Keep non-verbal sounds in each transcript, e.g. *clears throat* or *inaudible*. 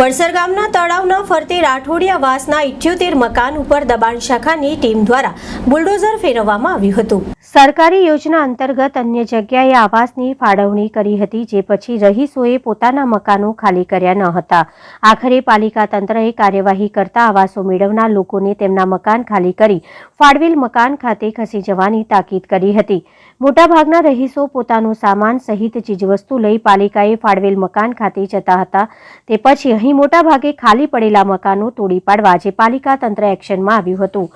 વડસર ગામના તળાવના ફરતે રાઠોડિયા વાસના ઇઠ્યોતેર મકાન ઉપર દબાણ શાખાની ટીમ દ્વારા બુલડોઝર ફેરવવામાં આવ્યું હતું. સરકારી યોજના અંતર્ગત અન્ય જગ્યાએ આવાસની ફાળવણી કરી હતી, જે પછી રહીશોએ પોતાના મકાનો ખાલી કર્યા ન હતા. આખરે પાલિકા તંત્રએ કાર્યવાહી કરતા આવાસો મેળવનાર લોકોને તેમના મકાન ખાલી કરી ફાળવેલ મકાન ખાતે ખસી જવાની તાકીદ કરી હતી. મોટાભાગના રહીશો પોતાનો સામાન સહિત ચીજવસ્તુ લઈ પાલિકાએ ફાળવેલ મકાન ખાતે જતા હતા. તે પછી અહીં મોટાભાગે ખાલી પડેલા મકાનો તોડી પાડવા આજે પાલિકા તંત્ર એક્શનમાં આવ્યું હતું.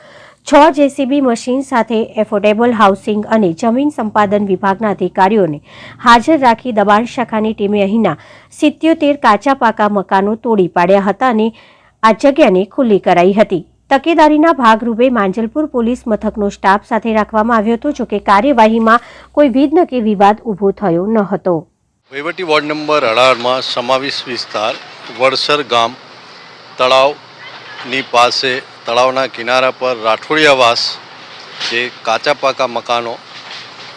છ જેસીબી મશીન સાથે એફોર્ડેબલ હાઉસિંગ અને જમીન સંપાદન વિભાગના અધિકારીઓને હાજર રાખી દબાણ શાખાની ટીમે અહીંના સિત્યોતેર કાચા પાકા મકાનો તોડી પાડ્યા હતા અને આ જગ્યાને ખુલ્લી કરાઈ હતી. તકેદારીના ભાગરૂપે માંજલપુર પોલીસ મથકનો સ્ટાફ સાથે રાખવામાં આવ્યો હતો, જોકે કાર્યવાહીમાં કોઈ વિઘ્ન કે વિવાદ ઊભો થયો ન હતો. વહીવટી વોર્ડ નંબર અઢારમાં સમાવેશ વિસ્તાર, વડસર ગામ, તળાવની પાસે, તળાવના કિનારા પર રાઠોડિયાવાસ, જે કાચા પાકા મકાનો,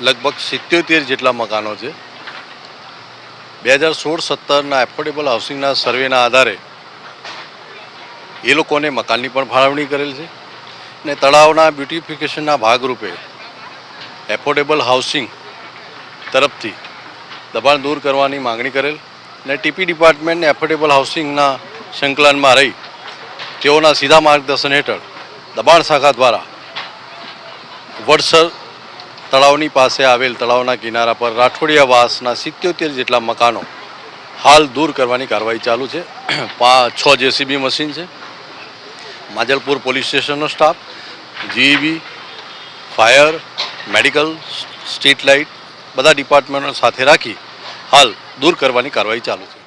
લગભગ સિત્યોતેર જેટલા મકાનો છે. બે હજાર સોળ સત્તરના એફોર્ડેબલ હાઉસિંગના સર્વેના આધારે એ લોકોને મકાનની પણ ફાળવણી કરેલ છે ને તળાવના બ્યુટિફિકેશનના ભાગરૂપે એફોર્ડેબલ હાઉસિંગ તરફથી દબાણ દૂર કરવાની માંગણી કરેલ અને ટીપી ડિપાર્ટમેન્ટને એફોર્ડેબલ હાઉસિંગના સંકલનમાં રહી તેઓના સીધા માર્ગદર્શન હેઠળ દબાણ શાખા દ્વારા વડસર તળાવની પાસે આવેલ તળાવના કિનારા પર રાઠોડિયા વાસના સિત્યોતેર જેટલા મકાનો હાલ દૂર કરવાની કાર્યવાહી ચાલુ છે. *clears throat* પા છ જેસીબી મશીન છે. Manjalpur police સ્ટેશનનો staff, GEB, fire, medical, street light બધા ડિપાર્ટમેન્ટો સાથે રાખી હાલ દૂર કરવાની કાર્યવાહી ચાલુ છે.